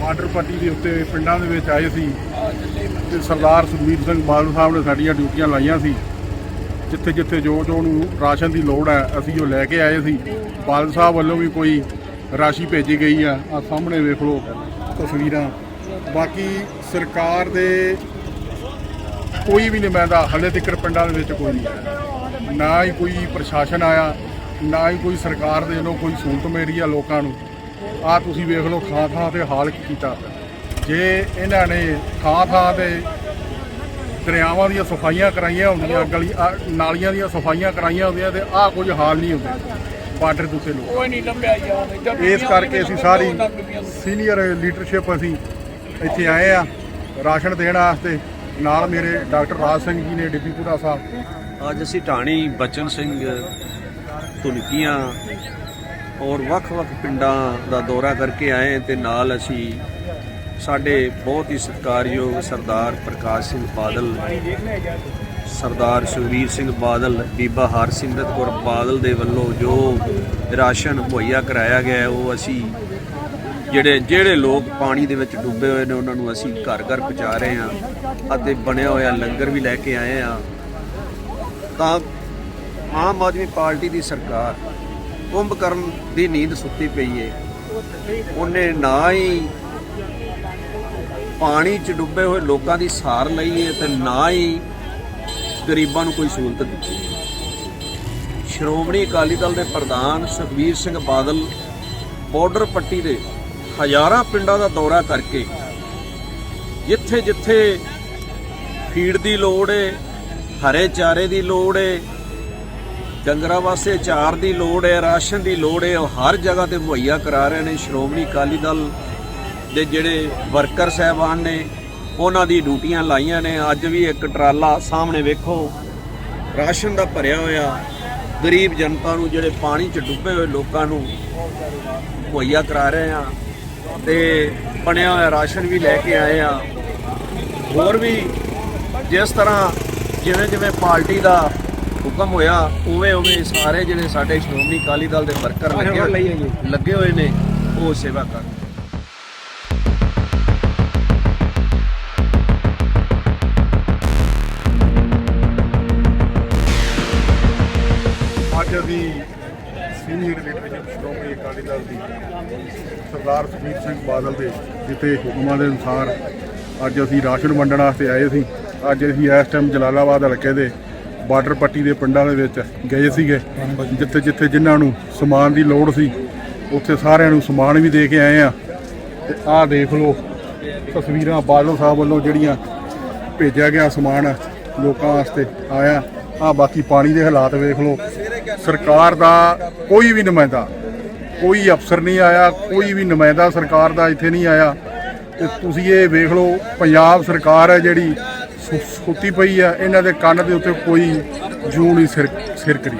Border ਪੱਟੀ ਦੇ ਉੱਤੇ ਪਿੰਡਾਂ ਦੇ ਵਿੱਚ ਆਏ ਸੀ ਤੇ ਸਰਦਾਰ ਸੁਖਬੀਰ ਸਿੰਘ ਬਾਦਲ ਸਾਹਿਬ ਨੇ ਸਾਡੀਆਂ ਡਿਊਟੀਆਂ ਲਾਈਆਂ ਸੀ। ਜਿੱਥੇ ਜਿੱਥੇ ਜੋ ਜੋ ਨੂੰ ਰਾਸ਼ਨ ਦੀ ਲੋੜ ਹੈ, ਅਸੀਂ ਉਹ ਲੈ ਕੇ ਆਏ ਸੀ। ਬਾਦਲ ਸਾਹਿਬ ਵੱਲੋਂ ਵੀ ਕੋਈ ਰਾਸ਼ੀ ਭੇਜੀ ਗਈ ਆ। ਆ ਸਾਹਮਣੇ ਵੇਖ ਲਓ ਤਸਵੀਰਾਂ। ਬਾਕੀ ਸਰਕਾਰ ਦੇ ਕੋਈ ਵੀ ਨੁਮਾਇੰਦਾ ਹਲੇ ਤੱਕ ਪਿੰਡਾਂ ਦੇ ਵਿੱਚ ਕੋਈ ਨਹੀਂ ਨਾ ਹੀ ਕੋਈ ਪ੍ਰਸ਼ਾਸਨ ਆਇਆ, ਨਾ ਹੀ ਕੋਈ ਸਰਕਾਰ ਦੇ ਵੱਲੋਂ ਕੋਈ ਸਹੂਲਤ ਮਿਲੀ ਆ ਲੋਕਾਂ ਨੂੰ। ਆ ਤੁਸੀਂ ਵੇਖ ਲਓ ਥਾਂ ਥਾਂ ਤੇ ਹਾਲ ਕੀ ਕੀਤਾ। ਜੇ ਇਹਨਾਂ ਨੇ ਥਾਂ ਥਾਂ ਤੇ ਦਰਿਆਵਾਂ ਦੀਆਂ ਸਫਾਈਆਂ ਕਰਾਈਆਂ ਹੁੰਦੀਆਂ ਗਲੀ ਨਾਲੀਆਂ ਦੀਆਂ ਸਫਾਈਆਂ ਕਰਾਈਆਂ ਹੁੰਦੀਆਂ ਤੇ ਆਹ ਕੁਝ ਹਾਲ ਨਹੀਂ ਹੁੰਦੇ। ਬਾਰਡਰ ਦੇ ਉੱਤੇ ਲੋਕ। ਕੋਈ ਨਹੀਂ ਲੰਬਿਆ ਯਾਰ ਇਸ ਕਰਕੇ ਅਸੀਂ ਸਾਰੀ ਸੀਨੀਅਰ ਲੀਡਰਸ਼ਿਪ ਅਸੀਂ ਇੱਥੇ ਆਏ ਆ ਰਾਸ਼ਨ ਦੇਣ ਵਾਸਤੇ। ਨਾਲ ਮੇਰੇ ਡਾਕਟਰ ਰਾਜ ਸਿੰਘ ਜੀ ਨੇ ਡਿਪਟੀ ਸਾਹਿਬ। ਅੱਜ ਅਸੀਂ ਢਾਣੀ ਬਚਨ ਸਿੰਘ ਧੁਨਕੀਆਂ ਔਰ ਵੱਖ-ਵੱਖ ਪਿੰਡਾਂ ਦਾ ਦੌਰਾ ਕਰਕੇ ਆਏ ਤੇ ਨਾਲ ਅਸੀਂ ਸਾਡੇ ਬਹੁਤ ਹੀ ਸਤਿਕਾਰਯੋਗ ਸਰਦਾਰ ਪ੍ਰਕਾਸ਼ ਸਿੰਘ ਬਾਦਲ, ਸਰਦਾਰ ਸੁਖਬੀਰ ਸਿੰਘ ਬਾਦਲ, ਬੀਬਾ ਹਰਸਿਮਰਤ ਕੌਰ ਬਾਦਲ ਦੇ ਵੱਲੋਂ ਜੋ ਰਾਸ਼ਨ ਮੁਹੱਈਆ ਕਰਾਇਆ ਗਿਆ ਉਹ ਅਸੀਂ ਜਿਹੜੇ ਜਿਹੜੇ ਲੋਕ ਪਾਣੀ ਦੇ ਵਿੱਚ ਡੁੱਬੇ ਹੋਏ ਨੇ, ਉਹਨਾਂ ਨੂੰ ਅਸੀਂ ਘਰ ਘਰ ਪਹੁੰਚਾ ਰਹੇ ਹਾਂ ਅਤੇ ਬਣਿਆ ਹੋਇਆ ਲੰਗਰ ਵੀ ਲੈ ਕੇ ਆਏ ਹਾਂ। ਤਾਂ ਆਮ ਆਦਮੀ ਪਾਰਟੀ ਦੀ ਸਰਕਾਰ ਕੁੰਭਕਰਨ ਦੀ ਨੀਂਦ ਸੁੱਤੀ ਪਈ ਏ। ਉਹਨੇ ਨਾ ਹੀ ਪਾਣੀ 'ਚ ਡੁੱਬੇ ਹੋਏ ਲੋਕਾਂ ਦੀ ਸਾਰ ਲਈ ਏ ਤੇ ਨਾ ਹੀ ਗਰੀਬਾਂ ਨੂੰ ਕੋਈ ਸਹੂਲਤ ਦਿੱਤੀ ਸ਼੍ਰੋਮਣੀ ਅਕਾਲੀ ਦਲ ਦੇ ਪ੍ਰਧਾਨ ਸੁਖਬੀਰ ਸਿੰਘ ਬਾਦਲ ਬਾਰਡਰ ਪੱਟੀ ਦੇ ਹਜ਼ਾਰਾਂ ਪਿੰਡਾਂ ਦਾ ਦੌਰਾ ਕਰਕੇ ਜਿੱਥੇ ਜਿੱਥੇ ਫੀਡ ਦੀ ਲੋੜ ਏ, ਹਰੇ ਚਾਰੇ ਦੀ ਲੋੜ ਏ ਡੰਗਰਾਂ ਵਾਸਤੇ ਚਾਰ ਦੀ ਲੋੜ ਹੈ, ਰਾਸ਼ਨ ਦੀ ਲੋੜ ਹੈ, ਉਹ ਹਰ ਜਗ੍ਹਾ ਤੇ ਮੁਹੱਈਆ ਕਰਾ ਰਹੇ ਨੇ। ਸ਼੍ਰੋਮਣੀ ਅਕਾਲੀ ਦਲ ਦੇ ਜਿਹੜੇ ਵਰਕਰ ਸਹਿਬਾਨ ਨੇ, ਉਹਨਾਂ ਦੀ ਡਿਊਟੀਆਂ ਲਾਈਆਂ ਨੇ। ਅੱਜ ਵੀ ਇੱਕ ਟਰਾਲਾ ਸਾਹਮਣੇ ਵੇਖੋ, ਰਾਸ਼ਨ ਦਾ ਭਰਿਆ ਹੋਇਆ। ਗਰੀਬ ਜਨਤਾ ਨੂੰ ਜਿਹੜੇ ਪਾਣੀ 'ਚ ਡੁੱਬੇ ਹੋਏ ਲੋਕਾਂ ਨੂੰ ਮੁਹੱਈਆ ਕਰਾ ਰਹੇ ਆ ਤੇ ਬਣਿਆ ਹੋਇਆ ਰਾਸ਼ਨ ਵੀ ਲੈ ਕੇ ਆਏ ਆ। ਹੋਰ ਵੀ ਜਿਸ ਤਰ੍ਹਾਂ ਜਿਵੇਂ ਜਿਵੇਂ ਪਾਰਟੀ ਦਾ ਹੁਕਮ ਹੋਇਆ ਉਵੇਂ ਉਵੇਂ ਸਾਰੇ ਜਿਹੜੇ ਸਾਡੇ ਸ਼੍ਰੋਮਣੀ ਅਕਾਲੀ ਦਲ ਦੇ ਵਰਕਰ ਲੱਗੇ ਹੋਏ ਲੱਗੇ ਹੋਏ ਨੇ ਉਹ ਸੇਵਾ ਕਰ ਅੱਜ ਅਸੀਂ ਸੀਨੀਅਰ ਲੀਡਰਸ਼ਿਪ ਸ਼੍ਰੋਮਣੀ ਅਕਾਲੀ ਦਲ ਦੀ ਸਰਦਾਰ ਸੁਖਬੀਰ ਸਿੰਘ ਬਾਦਲ ਦੇ ਦਿੱਤੇ ਹੁਕਮਾਂ ਦੇ ਅਨੁਸਾਰ ਅੱਜ ਅਸੀਂ ਰਾਸ਼ਨ ਵੰਡਣ ਵਾਸਤੇ ਆਏ ਸੀ। ਅੱਜ ਅਸੀਂ ਇਸ ਟਾਈਮ ਜਲਾਲਾਬਾਦ ਹਲਕੇ ਦੇ ਬਾਰਡਰ ਪੱਟੀ ਦੇ ਪਿੰਡਾਂ ਦੇ ਵਿੱਚ ਗਏ ਸੀਗੇ। ਜਿੱਥੇ ਜਿੱਥੇ ਜਿਨ੍ਹਾਂ ਨੂੰ ਸਮਾਨ ਦੀ ਲੋੜ ਸੀ, ਉੱਥੇ ਸਾਰਿਆਂ ਨੂੰ ਸਮਾਨ ਵੀ ਦੇ ਕੇ ਆਏ ਆ। ਤੇ ਆਹ ਦੇਖ ਲਓ, ਤਸਵੀਰਾਂ ਬਾਦਲ ਸਾਹਿਬ ਵੱਲੋਂ ਜਿਹੜੀਆਂ ਭੇਜਿਆ ਗਿਆ ਸਮਾਨ ਲੋਕਾਂ ਵਾਸਤੇ ਆਇਆ। ਆ ਬਾਕੀ ਪਾਣੀ ਦੇ ਹਾਲਾਤ ਵੇਖ ਲਓ। ਸਰਕਾਰ ਦਾ ਕੋਈ ਵੀ ਨੁਮਾਇੰਦਾ, ਕੋਈ ਅਫਸਰ ਨਹੀਂ ਆਇਆ, ਕੋਈ ਵੀ ਨੁਮਾਇੰਦਾ ਸਰਕਾਰ ਦਾ ਇੱਥੇ ਨਹੀਂ ਆਇਆ। ਤੇ ਤੁਸੀਂ ਇਹ ਵੇਖ ਲਓ, ਪੰਜਾਬ ਸਰਕਾਰ ਹੈ ਜਿਹੜੀ ਸੁ- ਸੁੱਤੀ ਪਈ ਆ, ਇਹਨਾਂ ਦੇ ਕੰਨ ਦੇ ਉੱਤੇ ਕੋਈ ਜੂੰ ਨਹੀਂ ਸਿਰ ਸਿਰ ਕਰੀ।